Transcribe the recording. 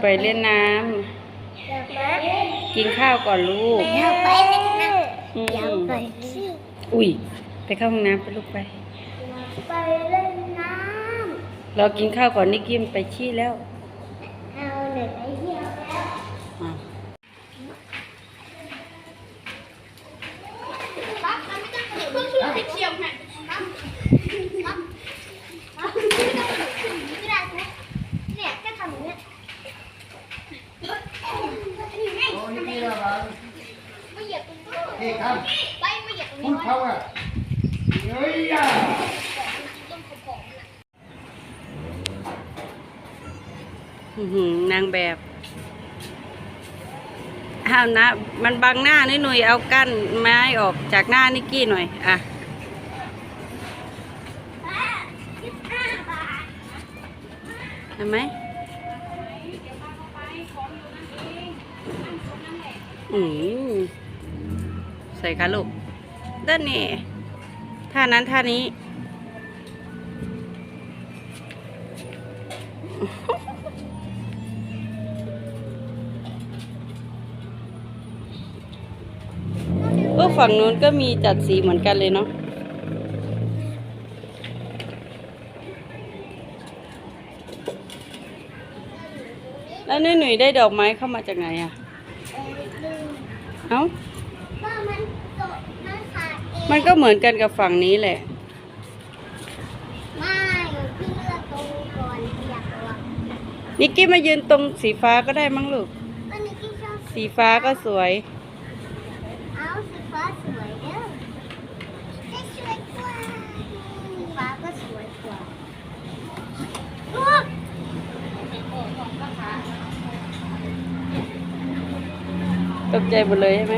ไปเล่นน้อยากไปเล่นำกินข้าวก่อนลูก อยากไปเล่นนะอืมอยากไปขี้อุ้ย ไปเข้าห้องน้ำไปลูกไปอยากไปเล่นน้รอกินข้าวก่อนนี่กิมไปขี้แล้วำเอาหนึ่งไปเที่ยวแล้ว อะ ปั๊บมันไม่ต้องถือเพื่อช่วยให้เที่ยวไงปั๊บปั๊บปั๊บไม่ต้องถือไม่ได้ใช่ไหมเนี่ยแค่ทำอย่างเนี้ยนี่ไง โอ้นี่นี่ละบ้าง ไม่เหยียบตรงนี้นี่ครับไปไม่เหยียบตรงคุนี้ณไว้เขาอะเฮ้ยอะต้องขอบๆน่ะอื้อหือนางแบบอ้าวนะ มันบังหน้านี่หนุ่ยเอากั้นไม้ออกจากหน้านิกกี้หน่อย อะอะยี่สิบห้าบาทเห็นไหม อืมใส่ค่ะลูกด้านนี่ท่านั้นท่านี้ ก็ฝั่งนู้นก็มีจัดสีเหมือนกันเลยเนาะแล้วนี่หนุ่ยได้ดอกไม้เข้ามาจากไหนอะ เออลืมเอ้าว่ามันตกมันขาดเองมันก็เหมือนกันกับฝั่งนี้แหละ ไม่พี่เลือกตรงก่อนอยากระวังนิกกี้มายืนตรงสีฟ้าก็ได้มั้งลูก วันนี้พี่ชอบสีฟ้าก็สวย ตกใจหมดเลยใช่ไหม